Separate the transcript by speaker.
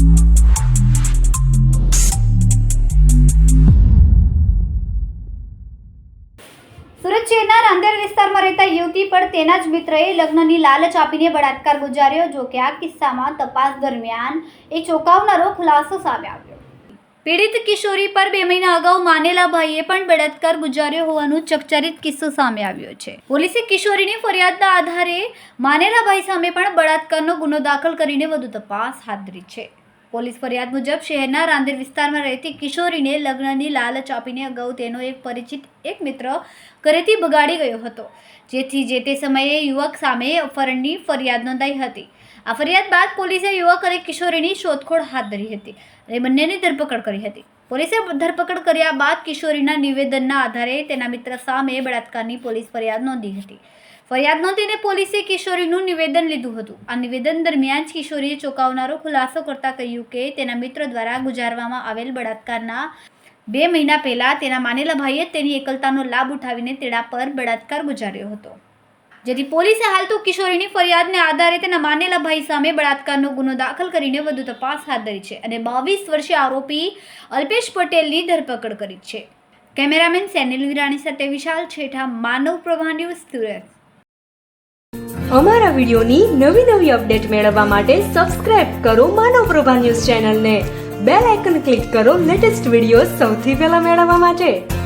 Speaker 1: સુરત શહેરના રાંદેર વિસ્તારમાં રહેતા યુવતી પર તેના જ મિત્રએ લગ્નની લાલચ આપીને બળાત્કાર ગુજાર્યો, જો કે આ કિસ્સામાં તપાસ દરમિયાન એ ચોંકાવનારો ખુલાસો સામે આવ્યો. પીડિત કિશોરી પર બે મહિના અગાઉ માનેલા ભાઈએ પણ બળાત્કાર ગુજાર્યો હોવાનું ચકચરિત કિસ્સો સામે આવ્યો છે. પોલીસે કિશોરીની ફરિયાદના આધારે માનેલા ભાઈ સામે પણ બળાત્કારનો ગુનો દાખલ કરીને વધુ તપાસ હાથ ધરી છે. પોલીસ ફરિયાદ મુજબ શહેરના રાંદેર વિસ્તારમાં રહેતી કિશોરીને લગ્નની લાલચ આપીને અગાઉ તેનો એક પરિચિત એક મિત્ર ઘરેથી બગાડી ગયો હતો, જેથી જે તે સમયે યુવક સામે અપહરણની ફરિયાદ નોંધાઈ હતી. આ ફરિયાદ બાદ પોલીસે યુવક અને કિશોરીની શોધખોળ હાથ ધરી હતી અને બંનેની ધરપકડ કરી હતી. પોલીસે ધરપકડ કર્યા બાદ કિશોરીના નિવેદનના આધારે તેના મિત્ર સામે બળાત્કારની પોલીસ ફરિયાદ નોંધી હતી. ફરિયાદ નોંધીને પોલીસે કિશોરીનું નિવેદન લીધું હતું. આ નિવેદન દરમિયાન જ કિશોરીએ ચોંકાવનારો ખુલાસો કરતા કહ્યું કે તેના મિત્ર દ્વારા ગુજારવામાં આવેલ બળાત્કારના બે મહિના પહેલા તેના માનેલા ભાઈએ તેની એકલતાનો લાભ ઉઠાવીને તેના પર બળાત્કાર ગુજાર્યો હતો. જેથી પોલીસે હાલ તો કિશોરીની ફરિયાદને આધારે તેના માનેલા ભાઈ સામે બળાત્કારનો ગુનો દાખલ કરીને વધુ તપાસ હાથ ધરી છે અને બાવીસ વર્ષીય આરોપી અલ્પેશ પટેલની ધરપકડ કરી છે. કેમેરામેન સેનિલ વિરાણી સાથે વિશાલ છેઠા, માનવ પ્રભા ન્યૂઝ સુરત.
Speaker 2: અમારા વિડીયોની નવી નવી અપડેટ મેળવવા માટે સબસ્ક્રાઇબ કરો માનવ પ્રભા ન્યૂઝ ચેનલને. બેલ આઇકન ક્લિક કરો લેટેસ્ટ વીડિયો સૌથી પહેલા મેળવવા માટે.